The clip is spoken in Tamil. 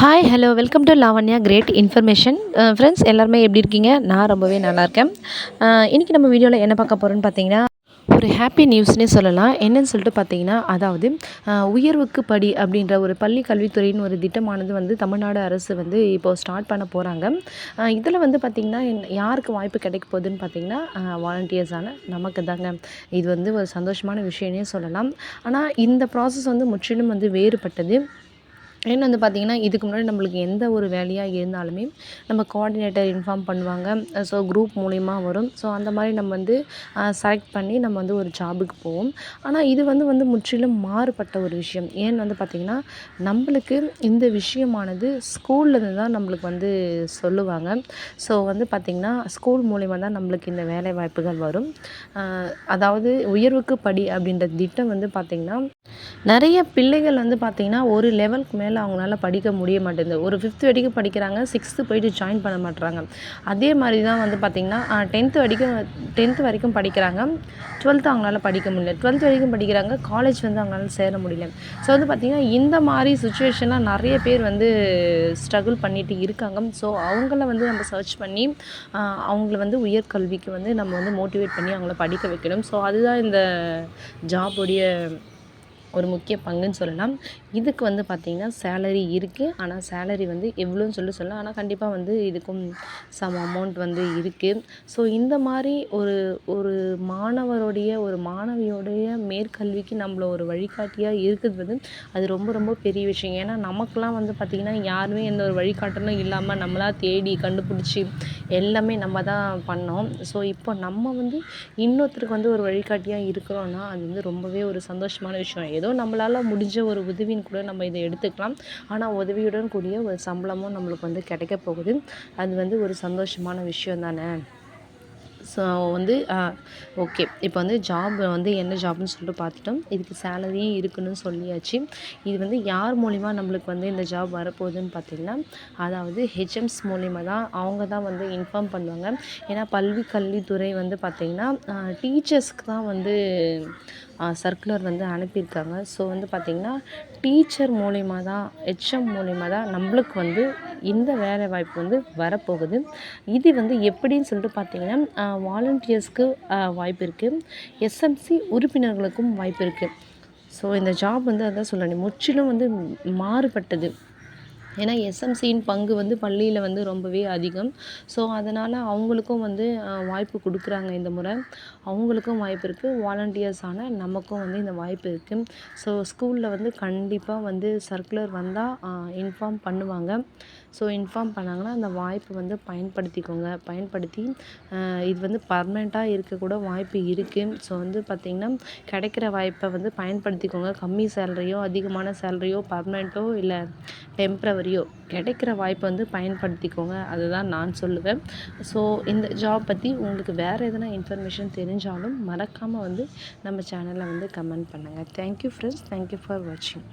Hi hello welcome to Lavanya great information friends எல்லாருமே எப்படி இருக்கீங்க? நான் ரொம்பவே நல்லா இருக்கேன். Uh, இன்றைக்கி நம்ம வீடியோவில் என்ன பார்க்க போகிறோன்னு பார்த்தீங்கன்னா ஒரு ஹாப்பி நியூஸ்னே சொல்லலாம். என்னன்னு சொல்லிட்டு பார்த்தீங்கன்னா அதாவது uh, உயர்வுக்கு படி அப்படின்ற ஒரு பள்ளி கல்வித்துறையின் ஒரு திட்டமானது வந்து தமிழ்நாடு அரசு வந்து இப்போது ஸ்டார்ட் பண்ண போகிறாங்க uh, இதில் வந்து பார்த்திங்கன்னா என்- யாருக்கு வாய்ப்பு கிடைக்க போகுதுன்னு பார்த்தீங்கன்னா வாலண்டியர்ஸான நமக்கு தாங்க. இது வந்து ஒரு சந்தோஷமான விஷயம்னே சொல்லலாம். ஆனால் இந்த ப்ராசஸ் வந்து முற்றிலும் வந்து வேறுபட்டது. ஏன்னு வந்து பார்த்திங்கன்னா இதுக்கு முன்னாடி நம்மளுக்கு எந்த ஒரு வேலையாக இருந்தாலுமே நம்ம கோஆர்டினேட்டர் இன்ஃபார்ம் பண்ணுவாங்க. ஸோ குரூப் மூலிமா வரும். ஸோ அந்த மாதிரி நம்ம வந்து செலக்ட் பண்ணி நம்ம வந்து ஒரு ஜாபுக்கு போவோம். ஆனால் இது வந்து வந்து முற்றிலும் மாறுபட்ட ஒரு விஷயம். ஏன்னு வந்து பார்த்திங்கன்னா நம்மளுக்கு இந்த விஷயமானது ஸ்கூல்லேருந்து தான் நம்மளுக்கு வந்து சொல்லுவாங்க. ஸோ வந்து பார்த்திங்கன்னா ஸ்கூல் மூலிமா தான் நம்மளுக்கு இந்த வேலை வாய்ப்புகள் வரும். அதாவது உயர்வுக்கு படி அப்படின்ற திட்டம் வந்து பார்த்திங்கன்னா நிறைய பிள்ளைகள் வந்து பார்த்திங்கன்னா ஒரு லெவலுக்கு மேலே அவங்களால படிக்க முடிய மாட்டேங்குது. ஒரு ஃபிஃப்த் வரைக்கும் படிக்கிறாங்க சிக்ஸ்த்து போயிட்டு ஜாயின் பண்ண மாட்டுறாங்க அதே மாதிரி தான் வந்து பார்த்திங்கன்னா டென்த்து வரைக்கும் டென்த்து வரைக்கும் படிக்கிறாங்க. டுவெல்த்து அவங்களால படிக்க முடியல. டுவெல்த் வரைக்கும் படிக்கிறாங்க காலேஜ் வந்து அவங்களால சேர முடியல. ஸோ வந்து பார்த்திங்கன்னா இந்த மாதிரி சுச்சுவேஷன்லாம் நிறைய பேர் வந்து ஸ்ட்ரகிள் பண்ணிட்டு இருக்காங்க. ஸோ அவங்கள வந்து நம்ம சர்ச் பண்ணி அவங்கள வந்து உயர்கல்விக்கு வந்து நம்ம வந்து மோட்டிவேட் பண்ணி அவங்கள படிக்க வைக்கணும். ஸோ அதுதான் இந்த ஜாபுடைய ஒரு முக்கிய பங்குன்னு சொல்லலாம். இதுக்கு வந்து பார்த்திங்கன்னா சேலரி இருக்குது ஆனால் சேலரி வந்து எவ்வளோன்னு சொல்லி சொல்லலாம். ஆனால் கண்டிப்பாக வந்து இதுக்கும் சம் அமௌண்ட் வந்து இருக்குது ஸோ இந்த மாதிரி ஒரு ஒரு மாணவருடைய ஒரு மாணவியோடைய மேற்கல்விக்கு நம்மள ஒரு வழிகாட்டியாக இருக்குது வந்து அது ரொம்ப ரொம்ப பெரிய விஷயம். ஏன்னா நமக்கெலாம் வந்து பார்த்திங்கன்னா யாருமே எந்த ஒரு வழிகாட்டலும் இல்லாமல் நம்மளா தேடி கண்டுபிடிச்சி எல்லாமே நம்ம தான் பண்ணோம். ஸோ இப்போ நம்ம வந்து இன்னொருத்தருக்கு வந்து ஒரு வழிகாட்டியாக இருக்கிறோன்னா அது வந்து ரொம்பவே ஒரு சந்தோஷமான விஷயம். ஏதோ நம்மளால் முடிஞ்ச ஒரு உதவின்னு கூட நம்ம இதை எடுத்துக்கலாம். ஆனால் உதவியுடன் கூடிய ஒரு சம்பளமும் நம்மளுக்கு வந்து கிடைக்க போகுது. அது வந்து ஒரு சந்தோஷமான விஷயம் தானே? ஸோ வந்து ஓகே இப்போ வந்து ஜாப் வந்து என்ன ஜாப்னு சொல்லிட்டு பார்த்துட்டோம். இதுக்கு சேலரியும் இருக்குன்னு சொல்லியாச்சு. இது வந்து யார் மூலிமா நம்மளுக்கு வந்து இந்த ஜாப் வரப்போகுதுன்னு பார்த்திங்கன்னா அதாவது ஹெச்எம்ஸ் மூலிமா தான் அவங்க தான் வந்து இன்ஃபார்ம் பண்ணுவாங்க. ஏன்னா பல்வி கல்வித்துறை வந்து பார்த்திங்கன்னா டீச்சர்ஸ்க்கு தான் வந்து சர்க்குலர் வந்து அனுப்பியிருக்காங்க. ஸோ வந்து பார்த்திங்கன்னா டீச்சர் மூலிமா தான் ஹெச்எம் மூலிமா தான் நம்மளுக்கு வந்து இந்த வேலை வாய்ப்பு வந்து வரப்போகுது. இது வந்து எப்படின்னு சொல்லிட்டு பார்த்திங்கன்னா வாலண்டியர்ஸ்க்கு வாய்ப்பு இருக்குது எஸ்எம்சி உறுப்பினர்களுக்கும் வாய்ப்பு இருக்குது ஸோ இந்த ஜாப் வந்து அதான் சொல்லணும் முற்றிலும் வந்து மாறுபட்டது. ஏன்னா எஸ்எம்சியின் பங்கு வந்து பள்ளியில் வந்து ரொம்பவே அதிகம். ஸோ அதனால் அவங்களுக்கும் வந்து வாய்ப்பு கொடுக்குறாங்க இந்த முறை. அவங்களுக்கும் வாய்ப்பு இருக்குது வாலண்டியர்ஸான நமக்கும் வந்து இந்த வாய்ப்பு இருக்குது ஸோ ஸ்கூலில் வந்து கண்டிப்பாக வந்து சர்க்குலர் வந்தால் இன்ஃபார்ம் பண்ணுவாங்க. ஸோ இன்ஃபார்ம் பண்ணாங்கன்னா அந்த வாய்ப்பை வந்து பயன்படுத்திக்கோங்க. பயன்படுத்தி இது வந்து பர்மனெண்ட்டாக இருக்கக்கூட வாய்ப்பு இருக்குது ஸோ வந்து பார்த்திங்கன்னா கிடைக்கிற வாய்ப்பை வந்து பயன்படுத்திக்கோங்க. கம்மி சேலரியோ அதிகமான சேலரியோ பர்மனெண்ட்டோ இல்லை டெம்ப்ரவரி மாதிரியோ கிடைக்கிற வாய்ப்பை வந்து பயன்படுத்திக்கோங்க. அதுதான் நான் சொல்லுவேன். ஸோ இந்த ஜாப் பற்றி உங்களுக்கு வேறு எதனா இன்ஃபர்மேஷன் தெரிஞ்சாலும் மறக்காமல் வந்து நம்ம சேனலில் வந்து கமெண்ட் பண்ணுங்கள் தேங்க்யூ ஃப்ரெண்ட்ஸ் தேங்க்யூ ஃபார் வாட்சிங்